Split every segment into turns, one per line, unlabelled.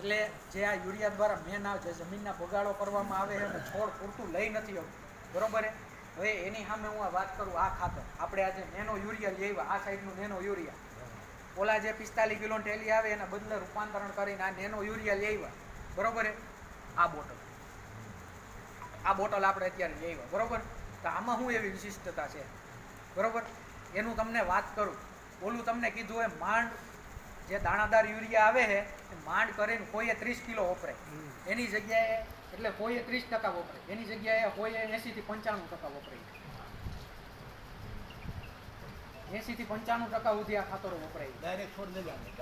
એટલે જે આ યુરિયા દ્વારા મેન આ જે જમીનના બગાડો કરવામાં આવે અને છોડ પૂરતું લઈ નથી આવતું. બરોબર હવે એની સામે હું આ વાત કરું આ ખાતર. આપણે આજે નેનો યુરિયા લઈ આવ્યા, આ સાઈડનું નેનો યુરિયા. ઓલા જે પિસ્તાલીસ કિલો ટેલી આવે એના બદલે રૂપાંતરણ કરીને આ નેનો યુરિયા લઈ આવ્યા. બરોબર આ બોટલ. આ બોટલ આપણે અત્યારે લઈ આવ્યા. બરોબર? તો આમાં શું એવી વિશિષ્ટતા છે? બરોબર? એનું તમને વાત કરું. ઓલું તમને કીધું એ માંડ જે દાણાદાર યુરિયા આવે છે એ માંડ કરીને કોઈએ ત્રીસ કિલો વપરાય. એની જગ્યાએ એટલે કોઈએ ત્રીસ ટકા વપરાય. એની જગ્યાએ કોઈએ એંશીથી પંચાણું ટકા વપરાય. એંશીથી પંચાણું ટકા સુધી આ ખાતરો વપરાય.
ડાયરેક્ટ છોડ લઈ જવાનું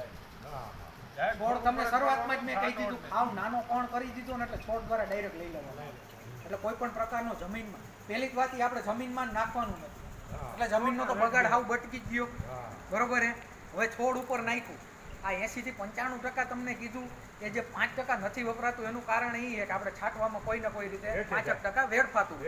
છોડ તમને શરૂઆતમાં જ મેં કહી દીધું ખાવ નાનો કોણ કરી દીધો ને એટલે છોડ દ્વારા ડાયરેક્ટ લઈ લેવાનો એટલે કોઈ પણ પ્રકારનો જમીનમાં. પહેલી જ વાત ઈ આપણે જમીનમાં નાખવાનું નથી. એટલે જમીનનો તો બગાડ હાવ બટકી જ ગયો. બરોબર હે? હવે છોડ ઉપર નાખ્યું. આ એંસીથી પંચાણું ટકા તમને કીધું કે જે પાંચ ટકા નથી વપરાતું એનું કારણ એ છે કે આપણે છાંટવામાં કોઈ ને કોઈ રીતે
પાંચ
ટકા વેડફાતું.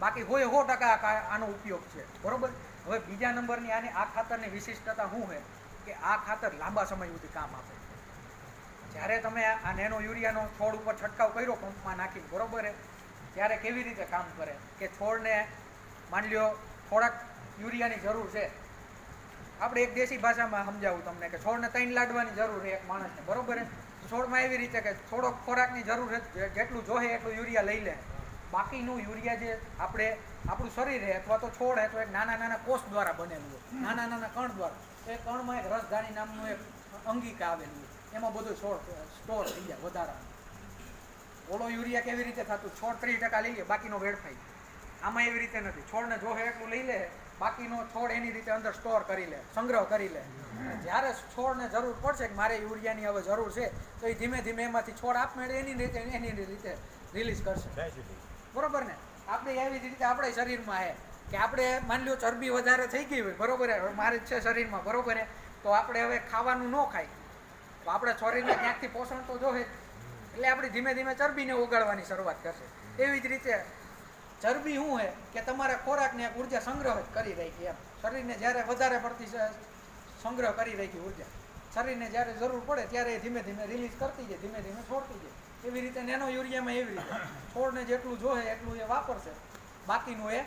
બાકી હોય સો ટકા આનો ઉપયોગ છે. બરોબર? હવે બીજા નંબરની આની આ ખાતરની વિશિષ્ટતા શું છે? કે આ ખાતર લાંબા સમય સુધી કામ આપે જ્યારે તમે આ આ નેનો યુરિયાનો છોડ ઉપર છંટકાવ કર્યો પંપમાં નાખી બરોબર ત્યારે કેવી રીતે કામ કરે? કે છોડને માની લ્યો થોડાક યુરિયાની જરૂર છે. આપણે એક દેશી ભાષામાં સમજાવું તમને કે છોડને ત્રણ લાડવાની જરૂર એક માણસને, બરોબર છે? છોડમાં એવી રીતે કે થોડોક ખોરાકની જરૂર છે જેટલું જોહે એટલું યુરિયા લઈ લે. બાકીનું યુરિયા જે આપણે, આપણું શરીર છે, અથવા તો છોડ હે તો એક નાના નાના કોષ દ્વારા બનેલું નાના નાના કણ દ્વારા. એ કણમાં એક રસધાની નામનું એક અંગિકા આવેલું એમાં બધું છોડ સ્ટોર થઈ જાય વધારાનું ઓલો યુરિયા કેવી રીતે થતું? છોડ ત્રીસ ટકા લઈ લે, બાકીનો વેડફાઈ. આમાં એવી રીતે નથી. છોડને જોહે એટલું લઈ લે બાકીનો છોડ એની રીતે અંદર સ્ટોર કરી લે સંગ્રહ કરી લે. જ્યારે છોડને જરૂર પડશે કે મારે યુરિયાની હવે જરૂર છે તો એ ધીમે ધીમે એમાંથી છોડ આપમેળે એની રીતે એની રીતે રિલીઝ કરશે. બરોબર ને? આપણે એવી જ રીતે આપણે શરીરમાં હે કે આપણે માની લો ચરબી વધારે થઈ ગઈ હોય બરોબર મારે છે શરીરમાં બરોબર હે? તો આપણે હવે ખાવાનું ન ખાય. તો આપણે શરીરને ક્યાંકથી પોષણ તો જોહે. એટલે આપણે ધીમે ધીમે ચરબીને ઓગાળવાની શરૂઆત કરશે. એવી જ રીતે ચરબી શું છે કે તમારા ખોરાકને એક ઊર્જા સંગ્રહ કરી રાખી એમ. શરીરને જ્યારે વધારે પડતી સંગ્રહ કરી રાખી ઊર્જા. શરીરને જ્યારે જરૂર પડે ત્યારે ધીમે ધીમે રિલીઝ કરતી જાય, ધીમે ધીમે છોડતી જાય. એવી રીતે નેનો યુરિયામાં એવી રીતે. છોડને જેટલું જોહે એટલું એ વાપરશે. બાકીનું એ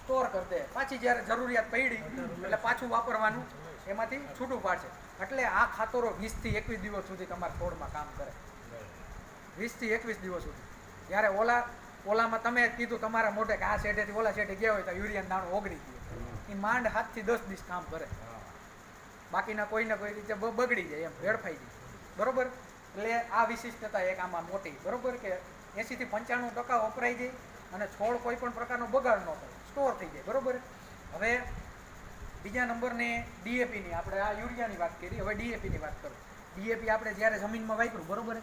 સ્ટોર કરી દે. પાછી જ્યારે જરૂરિયાત પડી, એટલે પાછું વાપરવાનું એમાંથી છૂટું પાડશે. એટલે આ ખાતરો વીસથી એકવીસ દિવસ સુધી તમારા છોડમાં કામ કરે. વીસથી એકવીસ દિવસ સુધી. જ્યારે ઓલા ઓલામાં તમે કીધું તમારા મોઢે કે આ શેઠેથી ઓલા શેઠે ગયા હોય તો યુરિયાનું દાણો ઓગળી ગયો. એ માંડ હાથથી દસ દિવસ કામ કરે. બાકીના કોઈ ને કોઈ રીતે બગડી જાય એમ વેડફાઈ જાય. બરોબર? એટલે આ વિશિષ્ટતા એક આમાં મોટી. બરોબર કે એંસીથી પંચાણું ટકા વપરાઈ જાય અને છોડ કોઈ પણ પ્રકારનો બગાડ ન થાય સ્ટોર થઈ જાય. બરોબર? હવે બીજા નંબરની ડીએપીની આપણે આ યુરિયાની વાત કરી. હવે ડીએપીની વાત કરું. ડીએપી આપણે જ્યારે જમીનમાં વાપર્યું બરોબર?